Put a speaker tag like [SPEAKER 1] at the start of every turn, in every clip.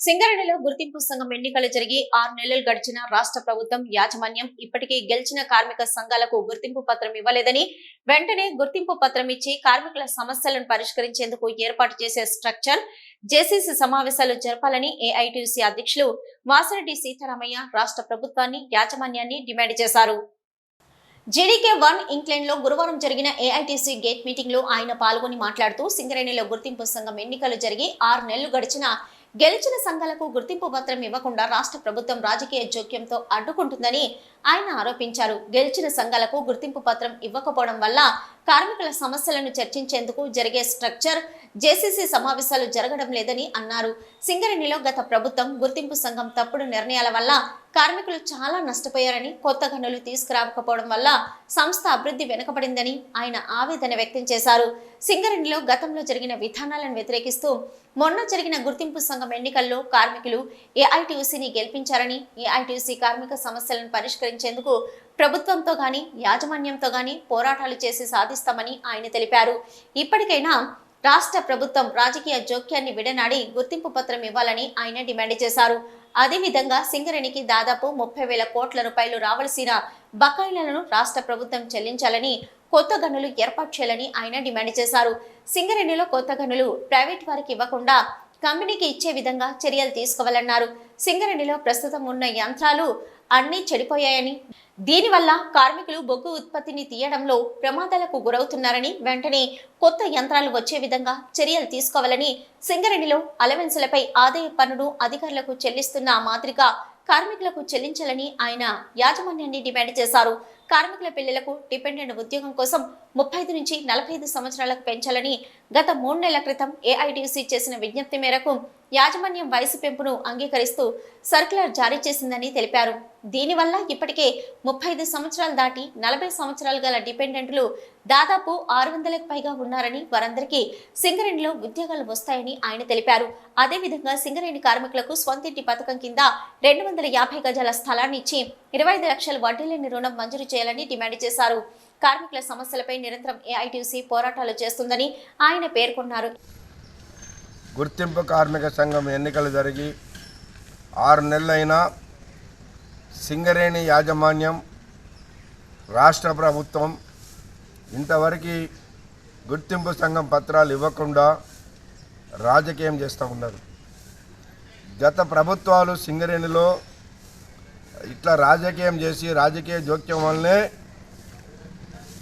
[SPEAKER 1] సింగరేణిలో గుర్తింపు సంఘం ఎన్నికలు జరిగి ఆరు నెలలు గడిచిన రాష్ట్ర ప్రభుత్వం యాజమాన్యం ఇప్పటికీ గెలిచిన కార్మిక సంఘాలకు గుర్తింపు పత్రం ఇవ్వలేదని వెంటనే గుర్తింపు పత్రం ఇచ్చి కార్మికుల సమస్యలను పరిష్కరించేందుకు ఏర్పాటు చేసే స్ట్రక్చర్ జేసీసీ సమావేశాలు జరపాలని ఏఐటీసీ అధ్యక్షులు వాసిరెడ్డి సీతారామయ్య రాష్ట్ర ప్రభుత్వాన్ని యాజమాన్యాన్ని డిమాండ్ చేశారు. జీడీకే వన్ ఇంగ్లాండ్లో గురువారం జరిగిన ఏఐటీసీ గేట్ మీటింగ్లో ఆయన పాల్గొని మాట్లాడుతూ సింగరేణిలో గుర్తింపు సంఘం ఎన్నికలు జరిగి ఆరు నెలలు గడిచినా గెలిచిన సంఘాలకు గుర్తింపు పత్రం ఇవ్వకుండా రాష్ట్ర ప్రభుత్వం రాజకీయ జోక్యంతో అడ్డుకుంటుందని ఆయన ఆరోపించారు. గెలిచిన సంఘాలకు గుర్తింపు పత్రం ఇవ్వకపోవడం వల్ల కార్మికుల సమస్యలను చర్చించేందుకు జరిగే స్ట్రక్చర్ జేసీసీ సమావేశాలు జరగడం లేదని అన్నారు. సింగరేణిలో గత ప్రభుత్వం గుర్తింపు సంఘం తప్పుడు నిర్ణయాల వల్ల కార్మికులు చాలా నష్టపోయారని కొత్త గనులు తీసుకురాకపోవడం వల్ల సంస్థ అభివృద్ధి వెనుకబడిందని ఆయన ఆవేదన వ్యక్తం చేశారు. సింగరేణిలో గతంలో జరిగిన విధానాలను వ్యతిరేకిస్తూ మొన్న జరిగిన గుర్తింపు సంఘం ఎన్నికల్లో కార్మికులు ఏఐటీయూసీని గెలిపించారని ఏఐటీయూసీ కార్మిక సమస్యలను పరిష్కరించేందుకు ప్రభుత్వంతో గాని యాజమాన్యంతో గాని పోరాటాలు చేసి సాధిస్తామని ఆయన తెలిపారు. ఇప్పటికైనా రాష్ట్ర ప్రభుత్వం రాజకీయ జోక్యాన్ని విడనాడి గుర్తింపు పత్రం ఇవ్వాలని ఆయన డిమాండ్ చేశారు. అదేవిధంగా సింగరేణికి దాదాపు ముప్పై వేల కోట్ల రూపాయలు రావాల్సిన బకాయిలను రాష్ట్ర ప్రభుత్వం చెల్లించాలని కొత్త గనులు ఏర్పాటు చేయాలని ఆయన డిమాండ్ చేశారు. సింగరేణిలో కొత్త గనులు ప్రైవేట్ వారికి ఇవ్వకుండా కంపెనీకి ఇచ్చే విధంగా చర్యలు తీసుకోవాలన్నారు. సింగరేణిలో ప్రస్తుతం ఉన్న యంత్రాలు అన్నీ చెడిపోయాయని దీనివల్ల కార్మికులు బొగ్గు ఉత్పత్తిని తీయడంలో ప్రమాదాలకు గురవుతున్నారని వెంటనే కొత్త యంత్రాలు వచ్చే విధంగా చర్యలు తీసుకోవాలని సింగరేణిలో అలవెన్సులపై ఆదాయ పన్నును అధికారులకు చెల్లిస్తున్న మాదిరిగా కార్మికులకు చెల్లించాలని ఆయన యాజమాన్యాన్ని డిమాండ్ చేశారు. కార్మికుల పిల్లలకు డిపెండెంట్ ఉద్యోగం కోసం ముప్పై ఐదు నుంచి నలభై ఐదు సంవత్సరాలకు పెంచాలని గత మూడు నెలల క్రితం ఏఐటీసీ చేసిన విజ్ఞప్తి మేరకు యాజమాన్యం వయసు పెంపును అంగీకరిస్తూ సర్క్యులర్ జారీ చేసిందని తెలిపారు. దీనివల్ల ఇప్పటికే ముప్పై ఐదు సంవత్సరాలు దాటి నలభై సంవత్సరాలు గల డిపెండెంట్లు దాదాపు ఆరు వందలకు పైగా ఉన్నారని వారందరికీ సింగరేణిలో ఉద్యోగాలు వస్తాయని ఆయన తెలిపారు. అదేవిధంగా సింగరేణి కార్మికులకు స్వంతింటి పథకం కింద రెండు వందల యాభై గజాల స్థలాన్ని ఇచ్చి ఇరవై ఐదు లక్షల వడ్డీ లేని రుణం మంజూరు చేయాలని డిమాండ్ చేశారు. కార్మికుల సమస్యలపై నిరంతరం ఏఐటీసీ పోరాటాలు చేస్తుందని ఆయన పేర్కొన్నారు.
[SPEAKER 2] గుర్తింపు కార్మిక సంఘం ఎన్నికలు జరిగి ఆరు నెలలైనా సింగరేణి యాజమాన్యం రాష్ట్ర ప్రభుత్వం ఇంతవరకు గుర్తింపు సంఘం పత్రాలు ఇవ్వకుండా రాజకీయం చేస్తూ ఉన్నారు. గత ప్రభుత్వాలు సింగరేణిలో ఇట్లా రాజకీయం చేసి రాజకీయ జోక్యం వల్లనే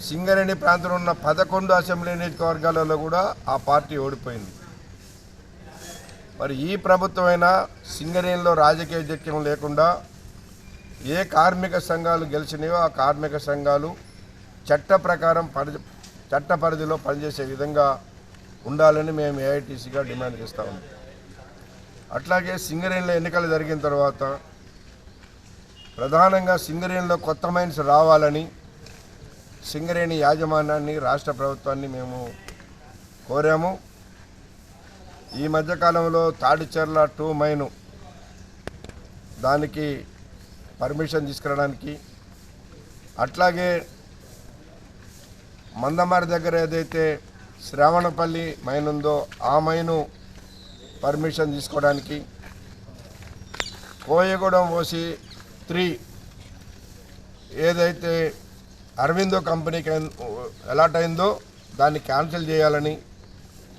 [SPEAKER 2] సింగరేణి ప్రాంతంలో ఉన్న పదకొండు అసెంబ్లీ నియోజకవర్గాలలో కూడా ఆ పార్టీ ఓడిపోయింది. మరి ఈ ప్రభుత్వమైనా సింగరేణిలో రాజకీయ జోక్యం లేకుండా ఏ కార్మిక సంఘాలు గెలిచినాయో ఆ కార్మిక సంఘాలు చట్ట ప్రకారం పరిధి చట్ట పరిధిలో పనిచేసే విధంగా ఉండాలని మేము ఏఐటీసీగా డిమాండ్ చేస్తూ ఉన్నాం. అట్లాగే సింగరేణిలో ఎన్నికలు జరిగిన తర్వాత ప్రధానంగా సింగరేణిలో కొత్త మైన్స్ రావాలని సింగరేణి యాజమాన్యాన్ని రాష్ట్ర ప్రభుత్వాన్ని మేము కోరాము. ఈ మధ్యకాలంలో తాడిచెర్ల టూ మైను దానికి పర్మిషన్ తీసుకురావడానికి. అట్లాగే మందమారి దగ్గర ఏదైతే శ్రావణపల్లి మైన్ ఉందో ఆ మైను పర్మిషన్ తీసుకోవడానికి. కోయగూడెం పోసి త్రీ. ఏదైతే అరవిందో కంపెనీకి అలాట్ అయిందో దాన్ని క్యాన్సిల్ చేయాలని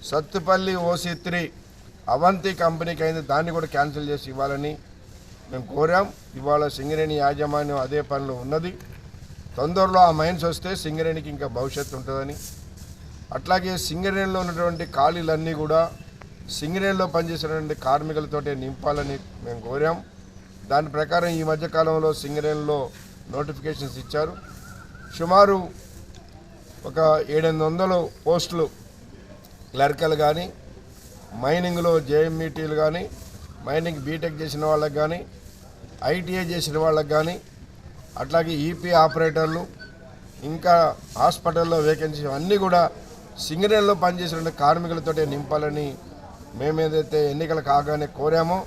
[SPEAKER 2] సత్తుపల్లి ఓసీ త్రీ అవంతి కంపెనీకి అయింది దాన్ని కూడా క్యాన్సిల్ చేసి ఇవ్వాలని మేము కోరాం. ఇవాళ సింగరేణి యాజమాన్యం అదే పనిలో ఉన్నది. తొందరలో ఆ మైన్స్ వస్తే సింగరేణికి ఇంకా భవిష్యత్తు ఉంటుందని. అట్లాగే సింగరేణిలో ఉన్నటువంటి ఖాళీలన్నీ కూడా సింగరేణిలో పనిచేసినటువంటి కార్మికులతోటే నింపాలని మేము కోరాం. దాని ప్రకారం ఈ మధ్యకాలంలో సింగరేణిలో నోటిఫికేషన్స్ ఇచ్చారు. సుమారు ఒక ఏడెనిమిది వందలు పోస్టులు క్లర్కలు కానీ మైనింగ్లో జేఎంఈటీలు కానీ మైనింగ్ బీటెక్ చేసిన వాళ్ళకి కానీ ఐటీఐ చేసిన వాళ్ళకి కానీ అట్లాగే ఈపీ ఆపరేటర్లు ఇంకా హాస్పిటల్లో వేకెన్సీ అన్నీ కూడా సింగరేణిలో పనిచేసిన కార్మికులతోటే నింపాలని మేము ఏదైతే ఎన్నికలు కాగానే కోరామో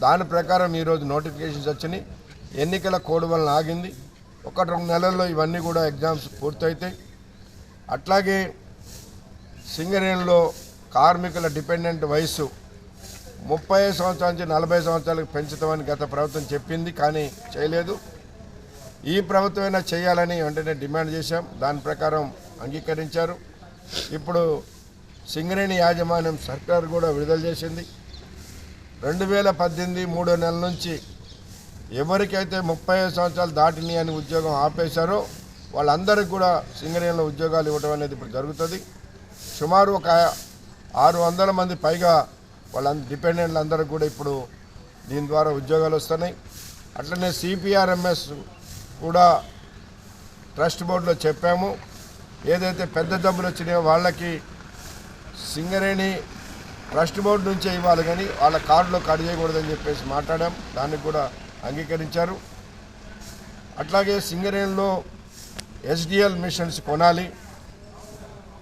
[SPEAKER 2] దాని ప్రకారం ఈరోజు నోటిఫికేషన్స్ వచ్చినాయి. ఎన్నికల కోడ్ వలన ఆగింది. ఒకటి రెండు నెలల్లో ఇవన్నీ కూడా ఎగ్జామ్స్ పూర్తవుతాయి అట్లాగే సింగరేణిలో కార్మికుల డిపెండెంట్ వయస్సు ముప్పై సంవత్సరాల నుంచి నలభై సంవత్సరాలకు పెంచుతామని గత ప్రభుత్వం చెప్పింది కానీ చేయలేదు. ఈ ప్రభుత్వమైనా చేయాలని వెంటనే డిమాండ్ చేశాం. దాని ప్రకారం అంగీకరించారు. ఇప్పుడు సింగరేణి యాజమాన్యం సర్కార్ కూడా విడుదల చేసింది. రెండు వేల పద్దెనిమిది మూడో నెలల నుంచి ఎవరికైతే ముప్పై ఐదు సంవత్సరాలు దాటినాయి అని ఉద్యోగం ఆపేశారో వాళ్ళందరికీ కూడా సింగరేణిలో ఉద్యోగాలు ఇవ్వడం అనేది ఇప్పుడు జరుగుతుంది. సుమారు ఒక ఆరు వందల మంది పైగా వాళ్ళ డిపెండెంట్లు అందరికి కూడా ఇప్పుడు దీని ద్వారా ఉద్యోగాలు వస్తున్నాయి. అట్లనే సిపిఆర్ఎంఎస్ కూడా ట్రస్ట్ బోర్డులో చెప్పాము. ఏదైతే పెద్ద జబ్బులు వచ్చినాయో వాళ్ళకి సింగరేణి ట్రస్ట్ బోర్డు నుంచే ఇవ్వాలి కానీ వాళ్ళ కార్డులో కట్ చేయకూడదని చెప్పేసి మాట్లాడాం. దాన్ని కూడా అంగీకరించారు. అట్లాగే సింగరేణిలో ఎస్డిఎల్ మిషన్స్ కొనాలి.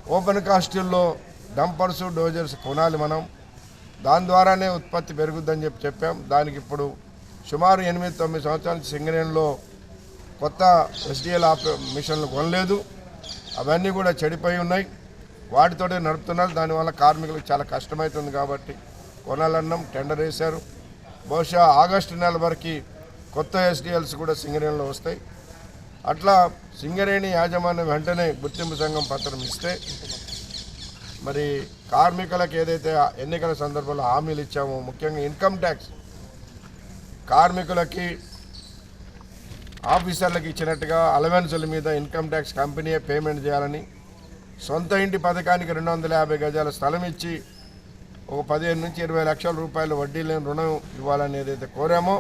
[SPEAKER 2] ఓపెన్ కాస్టిల్లో డంపర్స్ డోజర్స్ కొనాలి మనం. దాని ద్వారానే ఉత్పత్తి పెరుగుద్దని చెప్పి చెప్పాం. దానికి ఇప్పుడు సుమారు ఎనిమిది తొమ్మిది సంవత్సరాల సింగరేణిలో కొత్త ఎస్డిఎల్ ఆప మిషన్లు కొనలేదు. అవన్నీ కూడా చెడిపోయి ఉన్నాయి. వాటితోటే నడుపుతున్నారు. దానివల్ల కార్మికులకు చాలా కష్టమవుతుంది కాబట్టి కొనాలన్నాం టెండర్ వేశారు. బహుశా ఆగస్టు నెల వరకు కొత్త ఎస్డిఎల్స్ కూడా సింగరేణిలో వస్తాయి. అట్లా సింగరేణి యాజమాన్యం వెంటనే గుర్తింపు సంఘం పత్రం ఇస్తే మరి కార్మికులకు ఏదైతే ఎన్నికల సందర్భంలో హామీలు ఇచ్చామో ముఖ్యంగా ఇన్కమ్ ట్యాక్స్ కార్మికులకి ఆఫీసర్లకు ఇచ్చినట్టుగా అలవెన్సుల మీద ఇన్కమ్ ట్యాక్స్ కంపెనీయే పేమెంట్ చేయాలని సొంత ఇంటి పథకానికి రెండు వందల యాభై గజాల స్థలం ఇచ్చి ఒక పదిహేను నుంచి ఇరవై లక్షల రూపాయలు వడ్డీ లేని రుణం ఇవ్వాలని ఏదైతే కోరామో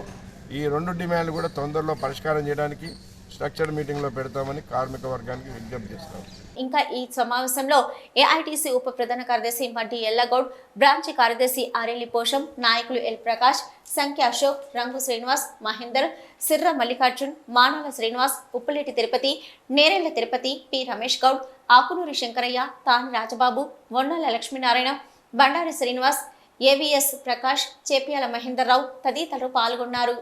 [SPEAKER 2] ఈ రెండు డిమాండ్లు కూడా తొందరలో పరిష్కారం చేయడానికి స్ట్రక్చర్ మీటింగ్లో పెడతామని కార్మిక వర్గానికి విజ్ఞప్తి చేస్తాం.
[SPEAKER 1] ఇంకా ఈ సమావేశంలో ఏఐటీసీ ఉప ప్రధాన కార్యదర్శి మడ్డి ఎల్లగౌడ్ బ్రాంచ్ కార్యదర్శి ఆరెల్లి పోషం నాయకులు ఎల్ ప్రకాష్ సంఖ్య అశోక్ రంగు శ్రీనివాస్ మహేందర్ సిర్ర మల్లికార్జున్ మానాల శ్రీనివాస్ ఉప్పులేటి తిరుపతి నేరేళ్ళ తిరుపతి పి రమేష్ గౌడ్ ఆకునూరి శంకరయ్య తాని రాజబాబు వొన్నాల లక్ష్మీనారాయణ బండారి శ్రీనివాస్ ఏవిఎస్ ప్రకాష్ చేపియాల మహేందర్రావు తదితరులు పాల్గొన్నారు.